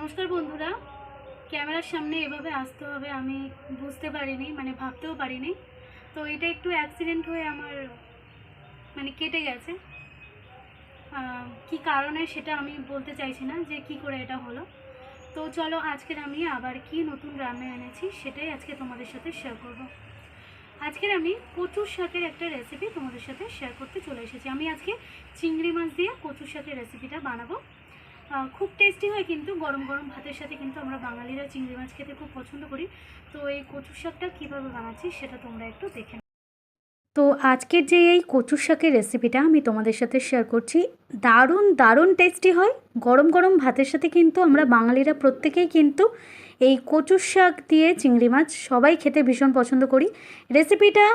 নমস্কার বন্ধুরা। ক্যামেরার সামনে এভাবে আসতে হবে আমি বুঝতে পারিনি মানে ভাবতেও পারিনি। তো এটা একটু অ্যাক্সিডেন্ট হয়ে আমার মানে কেটে গেছে। কি কারণে সেটা আমি বলতে চাইছি না যে কি করে এটা হলো। তো চলো আজকের আমি আবার কি নতুন রান্না এনেছি সেটাই আজকে তোমাদের সাথে শেয়ার করব। আজকের আমি কচুর শাকের একটা রেসিপি তোমাদের সাথে শেয়ার করতে চলে এসেছি। আমি আজকে চিংড়ি মাছ দিয়ে কচুর শাকের রেসিপিটা বানাবো। খুব টেস্টি হয় কিন্তু, গরম গরম ভাতের সাথে কিন্তু আমরা বাঙালিরা চিংড়ি মাছ খেতে খুব পছন্দ করি। তো এই কচুর শাকটা কীভাবে বানাচ্ছি সেটা তোমরা একটু দেখে তো আজকের যে এই কচুর শাকের রেসিপিটা আমি তোমাদের সাথে শেয়ার করছি, দারুণ দারুণ টেস্টি হয়। গরম গরম ভাতের সাথে কিন্তু আমরা বাঙালিরা প্রত্যেকেই কিন্তু এই কচুর শাক দিয়ে চিংড়ি মাছ সবাই খেতে ভীষণ পছন্দ করি। রেসিপিটা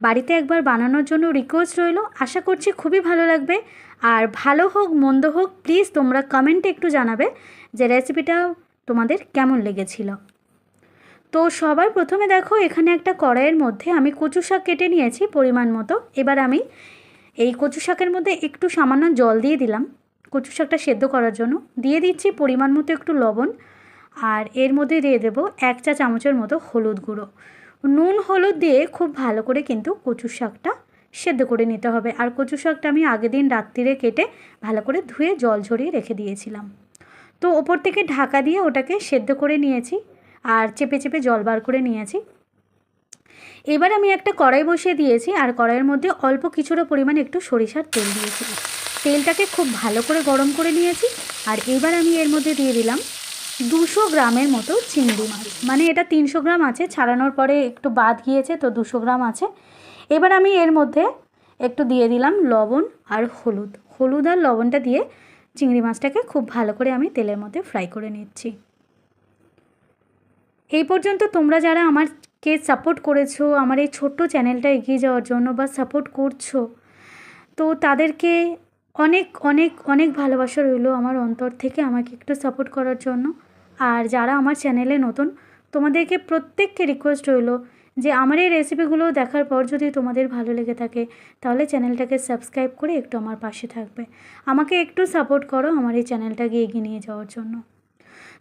বাড়িতে একবার বানানোর জন্য রিকোয়েস্ট রইল। আশা করছি খুবই ভালো লাগবে। আর ভালো হোক, মন্দ হোক প্লিজ তোমরা কমেন্টে একটু জানাবে যে রেসিপিটা তোমাদের কেমন লেগেছিল। তো সবার প্রথমে দেখো, এখানে একটা কড়াইয়ের মধ্যে আমি কচু শাক কেটে নিয়েছি পরিমাণ মতো। এবার আমি এই কচু শাকের মধ্যে একটু সামান্য জল দিয়ে দিলাম কচু শাকটা সেদ্ধ করার জন্য। দিয়ে দিচ্ছি পরিমাণ মতো একটু লবণ আর এর মধ্যে দিয়ে দেবো এক চা চামচের মতো হলুদ গুঁড়ো। নুন, হলুদ দিয়ে খুব ভালো করে কিন্তু কচু শাকটা সেদ্ধ করে নিতে হবে। আর কচু শাকটা আমি আগের দিন রাত্রিরে কেটে ভালো করে ধুয়ে জল ঝরিয়ে রেখে দিয়েছিলাম। তো ওপর থেকে ঢাকা দিয়ে ওটাকে সেদ্ধ করে নিয়েছি আর চেপে চেপে জল বার করে নিয়েছি। এবার আমি একটা কড়াই বসিয়ে দিয়েছি আর কড়াইয়ের মধ্যে অল্প কিছুটা পরিমাণে একটু সরিষার তেল দিয়েছি। তেলটাকে খুব ভালো করে গরম করে নিয়েছি আর এবার আমি এর মধ্যে দিয়ে দিলাম দুশো গ্রামের মতো চিংড়ি মাছ। মানে এটা তিনশো গ্রাম আছে, ছাড়ানোর পরে একটু বাদ গিয়েছে তো দুশো গ্রাম আছে। এবার আমি এর মধ্যে একটু দিয়ে দিলাম লবণ আর হলুদ। হলুদ আর লবণটা দিয়ে চিংড়ি মাছটাকে খুব ভালো করে আমি তেলের মধ্যে ফ্রাই করে নিচ্ছি। এই পর্যন্ত তোমরা যারা আমারকে সাপোর্ট করেছ, আমার এই ছোট্ট চ্যানেলটা এগিয়ে যাওয়ার জন্য বা সাপোর্ট করছ, তো তাদেরকে অনেক অনেক অনেক ভালোবাসা রইল আমার অন্তর থেকে আমাকে একটু সাপোর্ট করার জন্য। আর যারা আমার চ্যানেলে নতুন, তোমাদেরকে প্রত্যেককে রিকোয়েস্ট রইল যে আমার এই রেসিপিগুলো দেখার পর যদি তোমাদের ভালো লেগে থাকে, তাহলে চ্যানেলটাকে সাবস্ক্রাইব করে একটু আমার পাশে থাকবে। আমাকে একটু সাপোর্ট করো আমার এই চ্যানেলটাকে এগিয়ে নিয়ে যাওয়ার জন্য।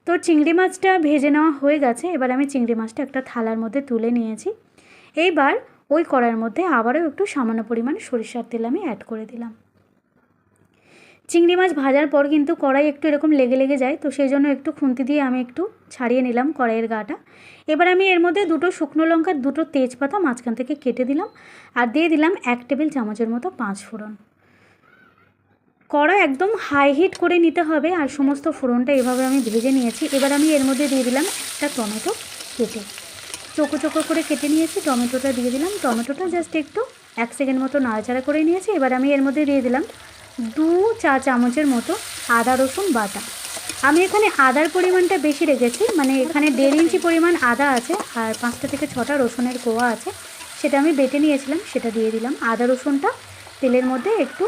তো চিংড়ি মাছটা ভেজে নেওয়া হয়ে গেছে, এবার আমি চিংড়ি মাছটা একটা থালার মধ্যে তুলে নিয়েছি। এইবার ওই কড়াইয়ের মধ্যে আবারও একটু সামান্য পরিমাণে সরিষার তেল আমি অ্যাড করে দিলাম। চিংড়ি মাছ ভাজার পর কিন্তু কড়াই একটু এরকম লেগে লেগে যায়, তো সেই জন্য একটু খুন্তি দিয়ে আমি একটু ছাড়িয়ে নিলাম কড়াইয়ের গাটা। এবার আমি এর মধ্যে দুটো শুকনো লঙ্কা দুটো তেজপাতা মাঝখান থেকে কেটে দিলাম আর দিয়ে দিলাম এক টেবিল চামচের মতো পাঁচ ফোড়ন। কড়া একদম হাই হিট করে নিতে হবে আর সমস্ত ফোড়নটা এভাবে আমি ভেজে নিয়েছি। এবার আমি এর মধ্যে দিয়ে দিলাম একটা টমেটো কেটে। চোখো চোখো করে কেটে নিয়েছি, টমেটোটা দিয়ে দিলাম। টমেটোটা জাস্ট একটু এক সেকেন্ড মতো নাড়াচাড়া করে নিয়েছি। এবার আমি এর মধ্যে দিয়ে দিলাম দু চা চামচের মতো আদা রসুন বাটা। আমি এখানে আদার পরিমাণটা বেশি রেখেছি মানে এখানে দেড় ইঞ্চি পরিমাণ আদা আছে আর পাঁচটা থেকে ছটা রসুনের কোয়া আছে। সেটা আমি বেটে নিয়েছিলাম, সেটা দিয়ে দিলাম। আদা রসুনটা তেলের মধ্যে একটু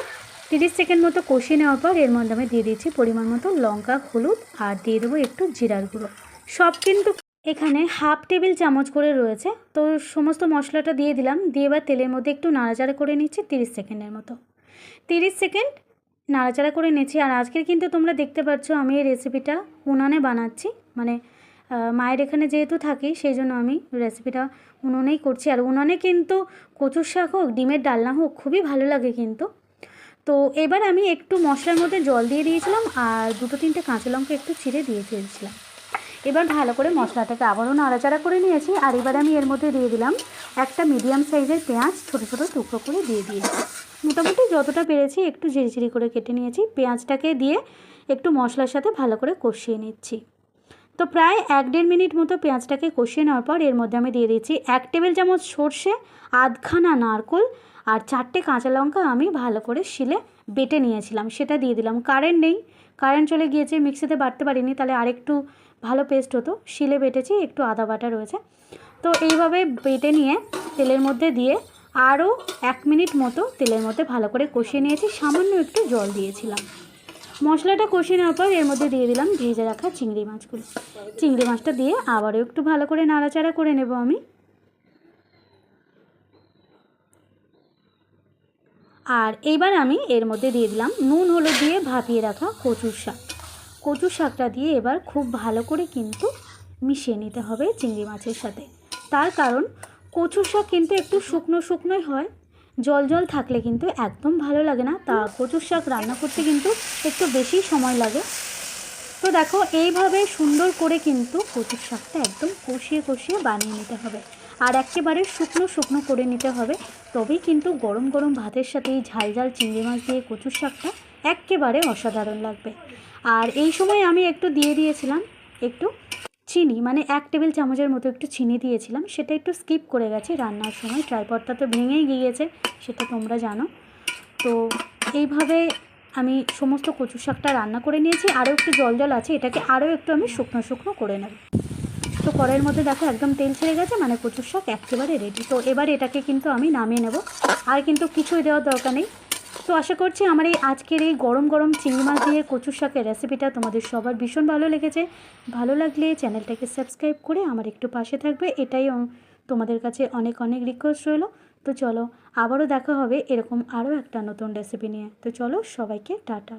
তিরিশ সেকেন্ড মতো কষিয়ে নেওয়ার পর এর মধ্যে আমি দিয়ে দিচ্ছি পরিমাণ মতো লঙ্কা, হলুদ আর দিয়ে দেবো একটু জিরার গুঁড়ো। সব কিন্তু এখানে হাফ টেবিল চামচ করে রয়েছে। তো সমস্ত মশলাটা দিয়ে দিলাম, দিয়ে এবার তেলের মধ্যে একটু নাড়াচাড়া করে নিচ্ছি তিরিশ সেকেন্ডের মতো। তিরিশ সেকেন্ড নাড়াচাড়া করে নিচ্ছি। আর আজকের কিন্তু তোমরা দেখতে পাচ্ছ আমি এই রেসিপিটা উনানে বানাচ্ছি। মানে মায়ের এখানে যেহেতু থাকি সেই জন্য আমি রেসিপিটা উনুনেই করছি। আর উনানে কিন্তু কচুর শাক হোক, ডিমের ডালনা হোক, খুবই ভালো লাগে কিন্তু। তো এবার আমি একটু মশলার মধ্যে জল দিয়ে দিয়েছিলাম আর দুটো তিনটে কাঁচা লঙ্কা একটু চিড়ে দিয়ে দিয়েছিলাম এবার ভালো করে মশলাটাকে আবারও নাড়াচাড়া করে নিয়েছি। আর এবার আমি এর মধ্যে দিয়ে দিলাম একটা মিডিয়াম সাইজের পেঁয়াজ ছোটো ছোটো টুকরো করে দিয়ে দিয়েছি মোটামুটি যতটা পেরেছি একটু ঝিরিঝিরি করে কেটে নিয়েছি। পেঁয়াজটাকে দিয়ে একটু মশলার সাথে ভালো করে কষিয়ে নিচ্ছি। তো প্রায় এক দেড় মিনিট মতো পেঁয়াজটাকে কষিয়ে নেওয়ার পর এর মধ্যে আমি দিয়ে দিচ্ছি এক টেবিল চামচ সর্ষে, আধখানা নারকোল আর চারটে কাঁচা লঙ্কা আমি ভালো করে শিলে বেটে নিয়েছিলাম। সেটা দিয়ে দিলাম। কারেন্ট নেই। কারেন্ট চলে গিয়েছে। মিক্সিতে বাটতে পারিনি। তাহলে আরেকটু ভালো পেস্ট হতো। শিলে বেটেছি। একটু আদা বাটা রয়েছে। তো এইভাবে বেটে নিয়ে তেলের মধ্যে দিয়ে আরও এক মিনিট মতো তেলের মধ্যে ভালো করে কষিয়ে নিয়েছি, সামান্য একটু জল দিয়েছিলাম। মশলাটা কষিয়ে নেওয়ার পর এর মধ্যে দিয়ে দিলাম ভেজে রাখা চিংড়ি মাছগুলো। চিংড়ি মাছটা দিয়ে আবারও একটু ভালো করে নাড়াচাড়া করে নেব আমি। আর এইবার আমি এর মধ্যে দিয়ে দিলাম নুন, হলুদ দিয়ে ভাপিয়ে রাখা কচুর শাক। কচু শাকটা দিয়ে এবার খুব ভালো করে কিন্তু মিশিয়ে নিতে হবে চিংড়ি মাছের সাথে। তার কারণ কচু শাক কিন্তু একটু শুকনো শুকনোই হয়। জল জল থাকলে কিন্তু একদম ভালো লাগে না। তা কচুর শাক রান্না করতে কিন্তু একটু বেশি সময় লাগে। তো দেখো, এইভাবে সুন্দর করে কিন্তু কচুর শাকটা একদম কষিয়ে কষিয়ে বানিয়ে নিতে হবে। আর একেবারে শুকনো শুকনো করে নিতে হবে। তবেই কিন্তু গরম গরম ভাতের সাথে এই ঝাল ঝাল চিংড়ি মাছ দিয়ে কচুর শাকটা একেবারে অসাধারণ লাগবে। আর এই সময় আমি একটু দিয়ে দিয়েছিলাম, একটু চিনি মানে এক টেবিল চামচের মতো একটু চিনি দিয়েছিলাম, সেটা একটু স্কিপ করে গেছি রান্নার সময়। ট্রাইপডটা তো ভেঙেই গিয়েছে, সেটা তোমরা জানো। তো এইভাবে আমি সমস্ত কচু শাকটা রান্না করে নিয়েছি। আরও একটু জল জল আছে, এটাকে আরও একটু আমি শুকনো শুকনো করে নেব। তো কড়াইয়ের মধ্যে দেখো একদম তেল ছেড়ে গেছে মানে কচুর শাক একেবারে রেডি তো এবার এটাকে কিন্তু আমি নামিয়ে নেব। আর কিন্তু কিছুই দেওয়ার দরকার নেই। তো আশা করছি আমার এই আজকের এই গরম গরম চিংড়ি মাছ দিয়ে কচুর শাকের রেসিপিটা তোমাদের সবার ভীষণ ভালো লেগেছে। ভালো লাগলে চ্যানেলটাকে সাবস্ক্রাইব করে আমার একটু পাশে থাকবে। এটাই তোমাদের কাছে অনেক অনেক রিকোয়েস্ট রইল। তো চলো, আবারও দেখা হবে এরকম আরও একটা নতুন রেসিপি নিয়ে। তো চলো, সবাইকে টাটা।